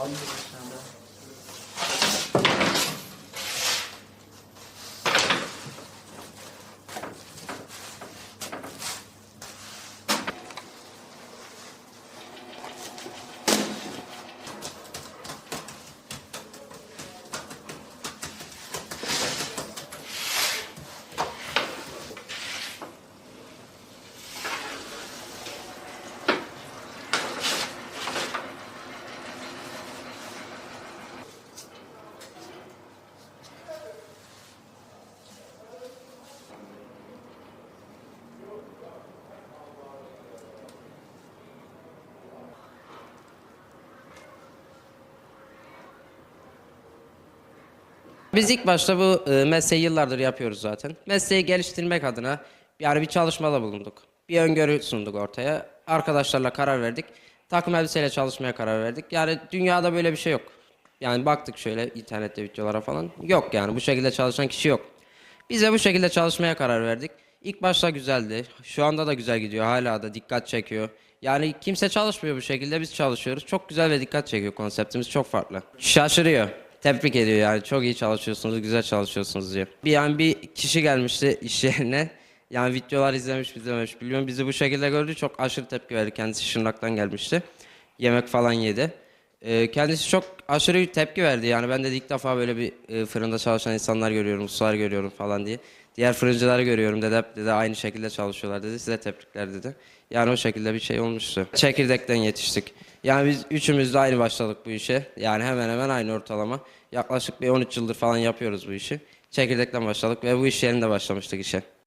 All you Biz ilk başta bu e, mesleği yıllardır yapıyoruz zaten. Mesleği geliştirmek adına yani bir çalışmada bulunduk. Bir öngörü sunduk ortaya. Arkadaşlarla karar verdik. Takım elbiseyle çalışmaya karar verdik. Yani dünyada böyle bir şey yok. Yani baktık şöyle internette videolara falan. Yok yani bu şekilde çalışan kişi yok. Biz de bu şekilde çalışmaya karar verdik. İlk başta güzeldi. Şu anda da güzel gidiyor. Hala da dikkat çekiyor. Yani kimse çalışmıyor bu şekilde. Biz çalışıyoruz. Çok güzel ve dikkat çekiyor konseptimiz. Çok farklı. Şaşırıyor. Tebrik ediyor yani. Çok iyi çalışıyorsunuz, güzel çalışıyorsunuz diyor. Bir yani bir kişi gelmişti iş yerine. Yani videolar izlemiş, izlememiş biliyorum. Bizi bu şekilde gördü. Çok aşırı tepki verdi. Kendisi Şırnak'tan gelmişti. Yemek falan yedi. Ee, kendisi çok aşırı tepki verdi yani ben de ilk defa böyle bir e, fırında çalışan insanlar görüyorum, ustalar görüyorum falan diye. Diğer fırıncıları görüyorum dedi, hep dedi aynı şekilde çalışıyorlar dedi, size tebrikler dedi. Yani o şekilde bir şey olmuştu. Çekirdekten yetiştik. Yani biz üçümüz de aynı başladık bu işe. Yani hemen hemen aynı ortalama. Yaklaşık bir 13 yıldır falan yapıyoruz bu işi. Çekirdekten başladık ve bu iş yerinde başlamıştık işe.